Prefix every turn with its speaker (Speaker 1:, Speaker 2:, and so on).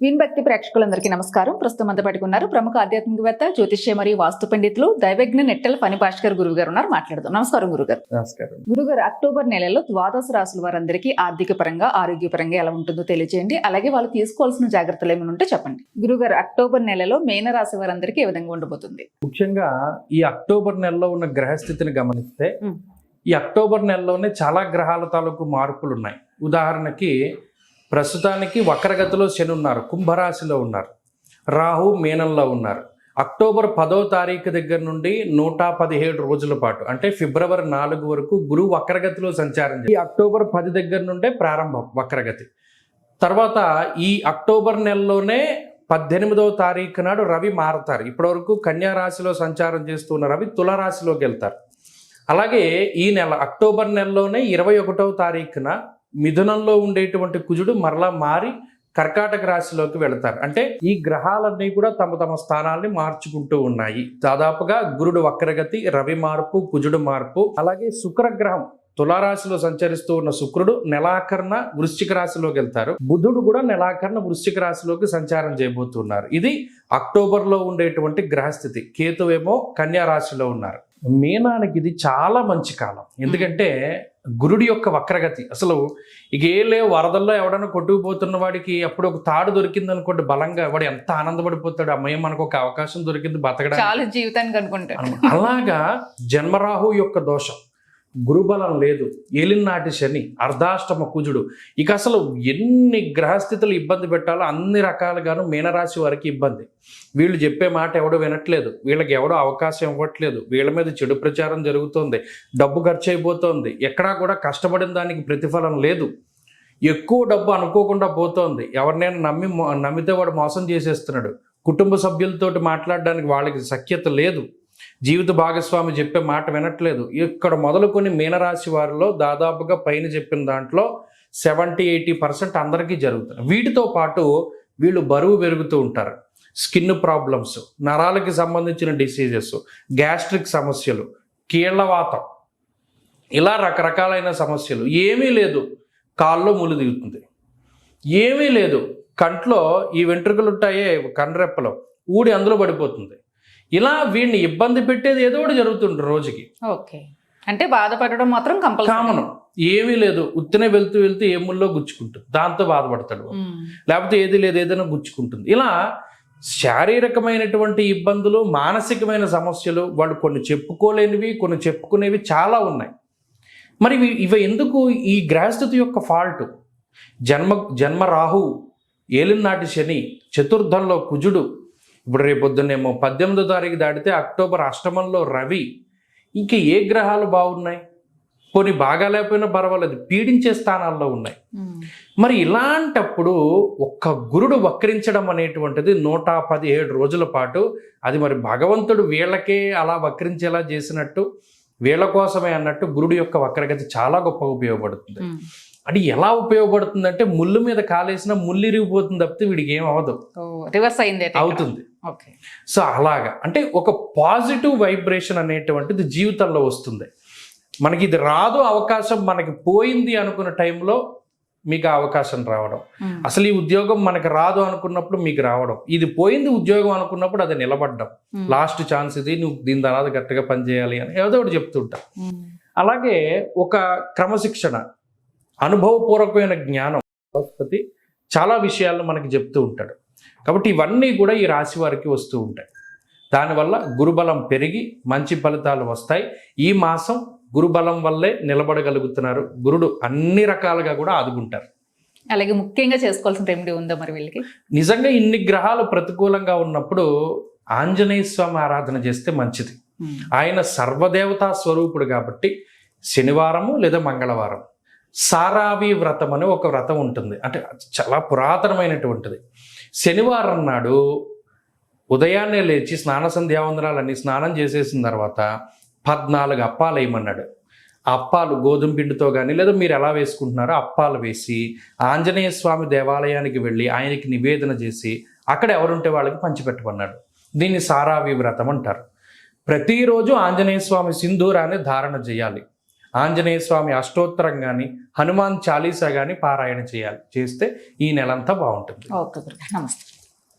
Speaker 1: Win భక్తి ప్రేక్షకులందరికీ నమస్కారం. ప్రస్తుతం అంతా పట్టుకున్నారు ప్రముఖ ఆధ్యాత్మికవేత్త జ్యోతిష్య మరియు వాస్తు పండితులు దైవజ్ఞ నెట్టెల ఫణి భాస్కర్ గురువు గారు ఉన్నారు. మాట్లాడదాం. నమస్కారం గురుగారు.
Speaker 2: నమస్కారం.
Speaker 1: గురుగారు అక్టోబర్ నెలలో ద్వాదశ రాసుల వారందరికీ ఆర్థిక పరంగా ఆరోగ్యపరంగా ఎలా ఉంటుందో తెలియజేయండి అలాగే వాళ్ళు తీసుకోవాల్సిన జాగ్రత్తలు ఏమైనా ఉంటే చెప్పండి. గురుగారు అక్టోబర్ నెలలో మేన రాశి వారందరికీ ఏ విధంగా ఉండబోతుంది?
Speaker 2: ముఖ్యంగా ఈ అక్టోబర్ నెలలో ఉన్న గ్రహస్థితిని గమనిస్తే. ఈ అక్టోబర్ నెలలోనే చాలా గ్రహాల తాలూకు మార్పులు ఉన్నాయి ఉదాహరణకి ప్రస్తుతానికి వక్రగతిలో శని ఉన్నారు కుంభరాశిలో ఉన్నారు. రాహు మీనంలో ఉన్నారు. అక్టోబర్ పదో తారీఖు దగ్గర నుండి నూట పదిహేడు రోజుల పాటు అంటే ఫిబ్రవరి నాలుగు వరకు గురువు వక్రగతిలో సంచారం ఈ అక్టోబర్ పది దగ్గర నుండే ప్రారంభం వక్రగతి. తర్వాత ఈ అక్టోబర్ నెలలోనే పద్దెనిమిదవ తారీఖు నాడు రవి మారతారు. ఇప్పటివరకు కన్యా రాశిలో సంచారం చేస్తున్న రవి తులరాశిలోకి వెళ్తారు. అలాగే ఈ నెల అక్టోబర్ నెలలోనే ఇరవై ఒకటవ తారీఖున మిథునంలో ఉండేటువంటి కుజుడు మరలా మారి కర్కాటక రాశిలోకి వెళతారు. అంటే ఈ గ్రహాలన్నీ కూడా తమ తమ స్థానాల్ని మార్చుకుంటూ ఉన్నాయి. దాదాపుగా గురుడు వక్రగతి రవి మార్పు కుజుడు మార్పు అలాగే శుక్రగ్రహం తులారాశిలో సంచరిస్తూ ఉన్న శుక్రుడు నెలాఖరున వృశ్చిక రాశిలోకి వెళ్తారు. బుధుడు కూడా నెలాఖరున వృశ్చిక రాశిలోకి సంచారం చేయబోతున్నారు. ఇది అక్టోబర్లో ఉండేటువంటి గ్రహస్థితి. కేతువేమో కన్యా రాశిలో ఉన్నారు. మీనానికి ఇది చాలా మంచి కాలం. ఎందుకంటే గురుడి యొక్క వక్రగతి. అసలు ఇక ఏ లేవు వరదల్లో ఎవడన్నా కొట్టుకుపోతున్న వాడికి అప్పుడు ఒక తాడు దొరికింది అనుకోండి బలంగా. వాడు ఎంత ఆనందపడిపోతాడు. అమ్మయ్య మనకు ఒక అవకాశం దొరికింది బతకడానికి.
Speaker 1: చాలా జీవితానికి
Speaker 2: అన్నమాట. అలాగా జన్మరాహు యొక్క దోషం. గురుబలం లేదు. ఏలినాటి శని అర్ధాష్టమ కుజుడు. ఇక అసలు ఎన్ని గ్రహస్థితులు ఇబ్బంది పెట్టాలో అన్ని రకాలుగాను మీనరాశి వారికి ఇబ్బంది. వీళ్ళు చెప్పే మాట ఎవడో వినట్లేదు. వీళ్ళకి ఎవడో అవకాశం ఇవ్వట్లేదు. వీళ్ళ మీద చెడు ప్రచారం జరుగుతోంది. డబ్బు ఖర్చు అయిపోతోంది ఎక్కడా కూడా కష్టపడిన దానికి ప్రతిఫలం లేదు. ఎక్కువ డబ్బు అనుకోకుండా పోతోంది. ఎవరినైనా నమ్మి నమ్మితే వాడు మోసం చేసేస్తున్నాడు. కుటుంబ సభ్యులతోటి మాట్లాడడానికి వాళ్ళకి సఖ్యత లేదు. జీవిత భాగస్వామి చెప్పే మాట వినట్లేదు. ఇక్కడ మొదలుకొని మీనరాశి వారిలో దాదాపుగా పైన చెప్పిన దాంట్లో సెవెంటీ ఎయిటీ పర్సెంట్ అందరికీ జరుగుతుంది వీటితో పాటు వీళ్ళు బరువు పెరుగుతూ ఉంటారు. స్కిన్ ప్రాబ్లమ్స్ నరాలకి సంబంధించిన డిసీజెస్ గ్యాస్ట్రిక్ సమస్యలు కీళ్ళవాతం ఇలా రకరకాలైన సమస్యలు. ఏమీ లేదు. కాల్లో ములు దిగుతుంది. ఏమీ లేదు. కంట్లో ఈ వెంట్రుకలు ఉంటాయే కండ్రెప్పలో. ఊడి అందులో పడిపోతుంది. ఇలా వీడిని ఇబ్బంది పెట్టేది ఏదో ఒకటి జరుగుతుంది రోజుకి.
Speaker 1: ఓకే. అంటే బాధపడడం మాత్రం
Speaker 2: కామన్. ఏమీ లేదు. ఉత్తినే వెళ్తూ వెళ్తూ ఏ ముల్లో గుచ్చుకుంటుంది. దాంతో బాధపడతాడు. లేకపోతే ఏది లేదు ఏదైనా గుచ్చుకుంటుంది. ఇలా శారీరకమైనటువంటి ఇబ్బందులు మానసికమైన సమస్యలు వాళ్ళు కొన్ని చెప్పుకోలేనివి కొన్ని చెప్పుకునేవి చాలా ఉన్నాయి. మరి ఇవి- ఇవి ఎందుకు ఈ గ్రహస్థితి యొక్క ఫాల్ట్? జన్మ జన్మ రాహు ఏలినాటి శని చతుర్థంలో కుజుడు ఇప్పుడు రేపొద్దునేమో పద్దెనిమిదో తారీఖు దాటితే అక్టోబర్ అష్టమంలో రవి. ఇంక ఏ గ్రహాలు బాగున్నాయి? కొన్ని బాగా లేకపోయినా పర్వాలేదు పీడించే స్థానాల్లో ఉన్నాయి. మరి ఇలాంటప్పుడు ఒక్క గురుడు వక్రించడం అనేటువంటిది నూట పదిహేడు రోజుల పాటు అది మరి భగవంతుడు వీళ్ళకే అలా వక్రించేలా చేసినట్టు వీళ్ళ కోసమే అన్నట్టు గురుడు యొక్క వక్రగతి చాలా గొప్పగా ఉపయోగపడుతుంది. అది ఎలా ఉపయోగపడుతుంది అంటే ముళ్ళు మీద కాలేసిన ముళ్ళు ఇరిగిపోతుంది తప్పితే వీడికి ఏం అవ్వదు
Speaker 1: రివర్స్ అయింది.
Speaker 2: అవుతుంది. సో అలాగా. అంటే ఒక పాజిటివ్ వైబ్రేషన్ అనేటువంటిది జీవితంలో వస్తుంది. మనకి ఇది రాదు అవకాశం మనకి పోయింది అనుకున్న టైంలో మీకు ఆ అవకాశం రావడం. అసలు ఈ ఉద్యోగం మనకి రాదు అనుకున్నప్పుడు మీకు రావడం. ఇది పోయింది ఉద్యోగం అనుకున్నప్పుడు అది నిలబడ్డం. లాస్ట్ ఛాన్స్ ఇది నువ్వు దీని తర్వాత గట్టిగా పనిచేయాలి అని ఏదో ఒకటి చెప్తుంటా. అలాగే ఒక క్రమశిక్షణ అనుభవపూర్వకమైన జ్ఞానం. బృహస్పతి చాలా విషయాలను మనకి చెప్తూ ఉంటాడు. కాబట్టి ఇవన్నీ కూడా ఈ రాశి వారికి వస్తూ ఉంటాయి. దానివల్ల గురుబలం పెరిగి మంచి ఫలితాలు వస్తాయి. ఈ మాసం గురుబలం వల్లే నిలబడగలుగుతున్నారు. గురుడు అన్ని రకాలుగా కూడా ఆదుకుంటారు.
Speaker 1: అలాగే ముఖ్యంగా చేసుకోవాల్సిన రెమెడీ ఉందా మరి వీళ్ళకి?
Speaker 2: నిజంగా ఇన్ని గ్రహాలు ప్రతికూలంగా ఉన్నప్పుడు ఆంజనేయ స్వామి ఆరాధన చేస్తే మంచిది. ఆయన సర్వదేవతా స్వరూపుడు కాబట్టి శనివారము లేదా మంగళవారం. సారావి వ్రతం అని ఒక వ్రతం ఉంటుంది. అంటే చాలా పురాతనమైనటువంటిది. శనివారం నాడు ఉదయాన్నే లేచి స్నాన సంధ్యావందనాలన్నీ స్నానం చేసేసిన తర్వాత పద్నాలుగు అప్పాలు వేయమన్నాడు. అప్పాలు గోధుమ పిండితో కానీ లేదా మీరు ఎలా వేసుకుంటున్నారో అప్పాలు వేసి ఆంజనేయ స్వామి దేవాలయానికి వెళ్ళి ఆయనకి నివేదన చేసి అక్కడ ఎవరుంటే వాళ్ళకి పంచిపెట్టమన్నాడు. దీన్ని సారావి వ్రతం అంటారు. ప్రతిరోజు ఆంజనేయ స్వామి సింధూరాన్ని ధారణ చేయాలి. ఆంజనేయ స్వామి అష్టోత్తరం కానీ హనుమాన్ చాలీసా కానీ పారాయణ చేయాలి. చేస్తే ఈ నెలంతా బాగుంటుంది.
Speaker 1: ఓకే నమస్తే.